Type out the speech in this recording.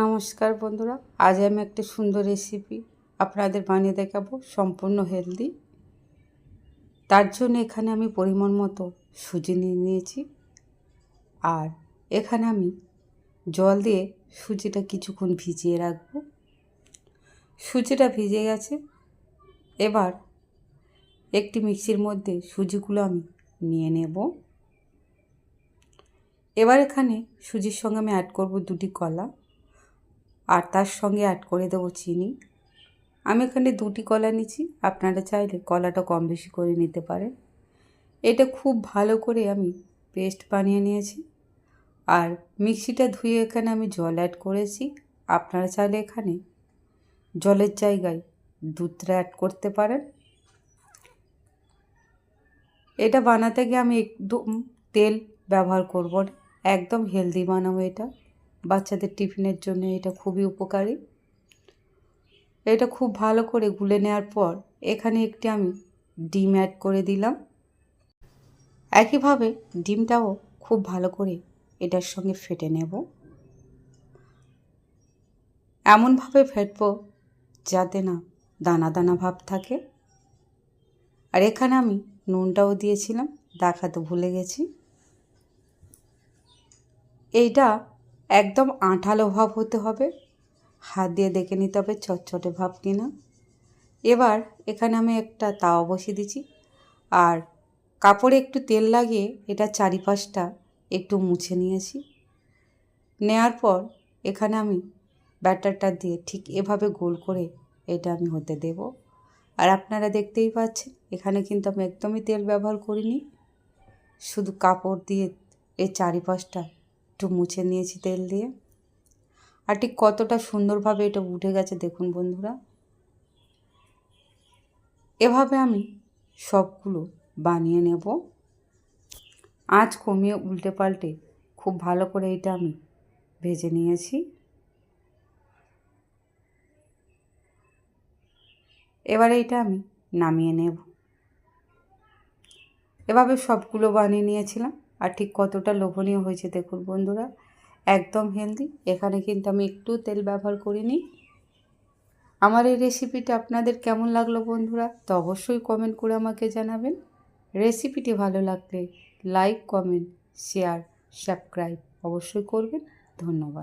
নমস্কার বন্ধুরা, আজ আমি একটা সুন্দর রেসিপি আপনাদের বানিয়ে দেখাবো সম্পূর্ণ হেলদি তার জন্য এখানে আমি পরিমাণ মতো সুজি নিয়ে নিয়েছি আর এখানে আমি জল দিয়ে সুজিটা কিছুক্ষণ ভিজিয়ে রাখব। সুজিটা ভিজে গেছে, এবার একটি মিক্সির মধ্যে সুজিগুলো আমি নিয়ে নেব। এবার এখানে সুজির সঙ্গে আমি অ্যাড করব দুটি কলা। আর তার সঙ্গে অ্যাড করে দেবো চিনি। আমি এখানে দুটি কলা নিচ্ছি আপনারা চাইলে কলাটা কম বেশি করে নিতে পারেন। এটা খুব ভালো করে আমি পেস্ট বানিয়ে নিয়েছি। আর মিক্সিটা ধুয়ে এখানে আমি জল অ্যাড করেছি। আপনারা চাইলে এখানে জলের জায়গায় দুধটা অ্যাড করতে পারেন। এটা বানাতে গিয়ে আমি একদম তেল ব্যবহার করব একদম হেলদি বানাবো এটা। বাচ্চাদের টিফিনের জন্য এটা খুবই উপকারী। এটা খুব ভালো করে গুলে নেওয়ার পর এখানে একটি আমি ডিম অ্যাড করে দিলাম। একইভাবে ডিমটাও খুব ভালো করে এটার সঙ্গে ফেটে নেব। এমনভাবে ফেটবো যাতে না দানা দানা ভাব থাকে। আর এখানে আমি নুনটাও দিয়েছিলাম, দেখাতে ভুলে গেছি। এইটা একদম আঁঠালো ভাব হতে হবে। হাত দিয়ে দেখে নিতে হবে চটচটে ভাব কিনা। এবার এখানে আমি একটা তাওয়া বসিয়ে দিচ্ছি। আর কাপড়ে একটু তেল লাগিয়ে এটা চারিপাশটা একটু মুছে নিয়েছি। নেয়ার পর এখানে আমি ব্যাটারটা দিয়ে ঠিক এভাবে গোল করে এটা আমি হতে দেব। আর আপনারা দেখতেই পাচ্ছেন, এখানে কিন্তু আমি একদমই তেল ব্যবহার করিনি। শুধু কাপড় দিয়ে এর চারিপাশটা একটু মুছে নিয়েছি তেল দিয়ে। আর ঠিক কতটা সুন্দরভাবে এটা উঠে গেছে দেখুন বন্ধুরা। এভাবে আমি সবগুলো বানিয়ে নেব। আঁচ কমিয়ে উল্টে পাল্টে খুব ভালো করে এটা আমি ভেজে নিয়েছি। এবারে এটা আমি নামিয়ে নেব। এভাবে সবগুলো বানিয়ে নিয়েছিলাম। আর ঠিক কতটা লোভনীয় হয়েছে দেখুন বন্ধুরা, একদম হেলদি এখানে কিন্তু আমি একটু তেল ব্যবহার করিনি। আমার এই রেসিপিটা আপনাদের কেমন লাগল বন্ধুরা, তো অবশ্যই কমেন্ট করে আমাকে জানাবেন। রেসিপিটি ভালো লাগলে লাইক কমেন্ট শেয়ার সাবস্ক্রাইব অবশ্যই করবেন। ধন্যবাদ।